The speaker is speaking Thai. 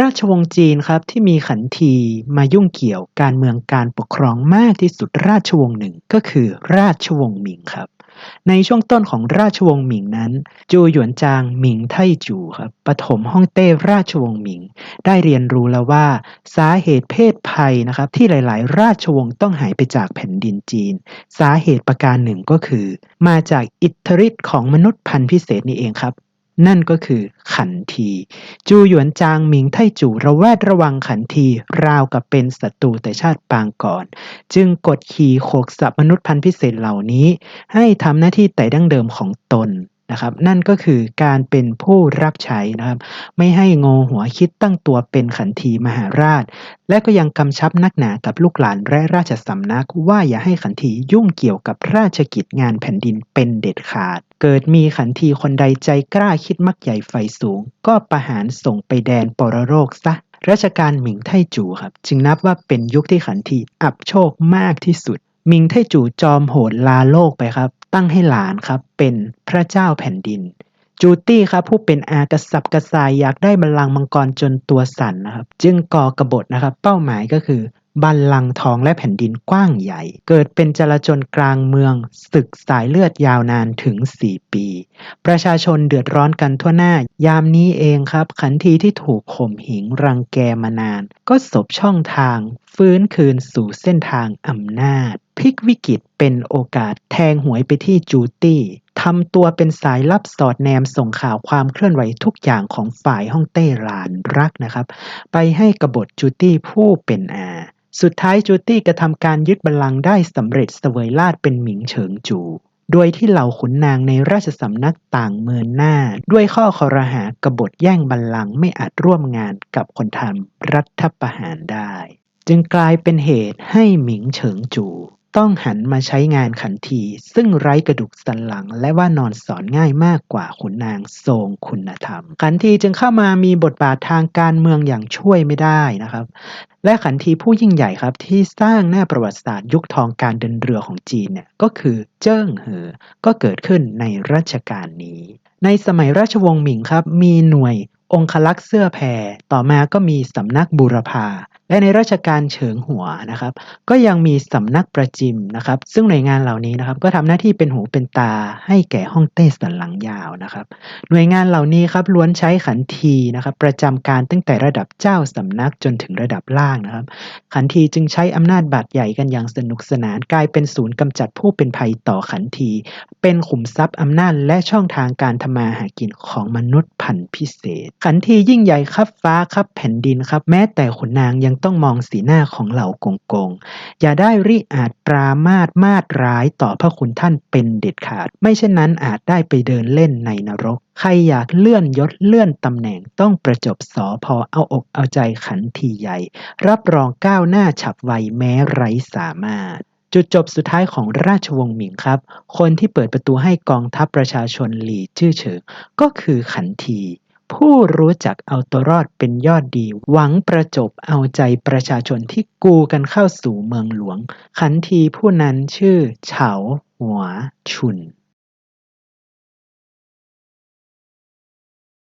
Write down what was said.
ราชวงศ์จีนครับที่มีขันทีมายุ่งเกี่ยวการเมืองการปกครองมากที่สุดราชวงศ์หนึ่งก็คือราชวงศ์หมิงครับ ในช่วงต้นของราชวงศ์หมิงนั้น จูหยวนจางหมิงไทจูครับปฐมฮ่องเต้ราชวงศ์หมิง ได้เรียนรู้แล้วว่า สาเหตุเพศภัยนะครับ ที่หลาย ๆ ราชวงศ์ต้องหายไปจากแผ่นดินจีน สาเหตุประการหนึ่งก็คือ มาจากอิทธิฤทธิ์ของมนุษย์พันธุ์พิเศษนี่เองครับ นั่นก็คือขันที จูหยวนจางหมิงไทจูระแวดระวังขันที ราวกับเป็นศัตรูแต่ชาติปางก่อน จึงกดขี่โขกสับมนุษย์พันธุ์พิเศษเหล่านี้ ให้ทำหน้าที่แต่ดั้งเดิมของตน นะครับนั่นก็คือการเป็นผู้รับใช้นะครับ ไม่ให้โงหัวคิดตั้งตัวเป็นขันทีมหาราช และก็ยังกำชับนักหนากับลูกหลานและราชสำนัก ว่าอย่าให้ขันทียุ่งเกี่ยวกับราชกิจงานแผ่นดินเป็นเด็ดขาด เกิดมีขันทีคนใดใจกล้าคิดมักใหญ่ไฟสูง ก็ประหารส่งไปแดนปรโรคซะรัชกาลหมิงไทจูครับจึงนับว่าเป็นยุคที่ขันทีอับโชคมากที่สุดหมิงไทจูจอมโหดลาโลกไปครับ ตั้งให้หลานครับเป็นพระเจ้าแผ่นดิน จูตี้ครับผู้เป็นอากระสับกระส่ายอยากได้บัลลังก์มังกรจนตัวสั่นนะครับ จึงก่อกระบฏนะครับ เป้าหมายก็คือ บัลลังก์ทองและแผ่นดินกว้างใหญ่ เกิดเป็นจลาจลกลางเมือง ศึกสายเลือดยาวนานถึง 4 ปี ประชาชนเดือดร้อนกันทั่วหน้า ยามนี้เองครับ ขันทีที่ถูกข่มหิงรังแกมานาน ก็สบช่องทาง ฟื้นคืนสู่เส้นทางอำนาจ พลิกวิกฤตเป็นโอกาสแทงหวยไปที่จูตี้ทำตัวเป็นสายลับสอดแนมส่งข่าวความเคลื่อนไหวทุกอย่างของฝ่ายฮ่องเต้หลานรักนะครับ ไปให้กบฏจูตี้ผู้เป็นอา สุดท้ายจูตี้กระทำการยึดบัลลังก์ได้สำเร็จเสวยราชเป็นหมิงเฉิงจู โดยที่เหล่าขุนนางในราชสำนักต่างเมินหน้า ด้วยข้อคอรหากบฏแย่งบัลลังก์ไม่อาจร่วมงานกับคนทำรัฐประหารได้ จึงกลายเป็นเหตุให้หมิงเฉิงจู ต้องหันมาใช้งานขันทีซึ่งไร้กระดูกสันหลัง และว่านอนสอนง่ายมากกว่าขุนนางทรงคุณธรรม ขันทีจึงเข้ามามีบทบาททางการเมืองอย่างช่วยไม่ได้นะครับ และขันทีผู้ยิ่งใหญ่ครับที่สร้างหน้าประวัติศาสตร์ยุคทองการเดินเรือของจีนเนี่ยก็คือเจิ้งเหอ ก็เกิดขึ้นในรัชกาลนี้ ในสมัยราชวงศ์หมิงครับมีหน่วยองคลักษ์เสื้อแพรต่อมาก็มีสำนักบูรพา และในราชการเฉิงหัวนะครับ ก็ยังมีสำนักประจิมนะครับ ซึ่งหน่วยงานเหล่านี้นะครับ ก็ทำหน้าที่เป็นหูเป็นตาให้แก่ฮ่องเต้สันหลังยาวนะครับ หน่วยงานเหล่านี้ครับล้วนใช้ขันทีนะครับ ประจำการตั้งแต่ระดับเจ้าสำนักจนถึงระดับล่างนะครับ ขันทีจึงใช้อำนาจบาดใหญ่กันอย่างสนุกสนานกลายเป็นศูนย์กำจัดผู้เป็นภัยต่อขันที เป็นขุมทรัพย์อำนาจและช่องทางการทำมาหากินของมนุษย์พันธุ์พิเศษ ขันทียิ่งใหญ่ครับฟ้าครับแผ่นดินครับ แม้แต่ขุนนางยังต้องมองสีหน้าของเหล่ากงกง อย่าได้ริอาจปรามาสมาดร้ายต่อพระคุณท่านเป็นเด็ดขาด ไม่เช่นนั้นอาจได้ไปเดินเล่นในนรก ใครอยากเลื่อนยศเลื่อนตำแหน่งต้องประจบสอพอเอาอกเอาใจขันทีใหญ่ รับรองก้าวหน้าฉับไวแม้ไร้สามารถจุดจบสุดท้ายของราชวงศ์หมิงครับ คนที่เปิดประตูให้กองทัพประชาชนหลีจื้อเฉิงก็คือขันที ผู้รู้จักเอาตัวรอดเป็นยอดดี หวังประจบเอาใจประชาชนที่กูกันเข้าสู่เมืองหลวง ขันทีผู้นั้นชื่อเฉาหัวชุน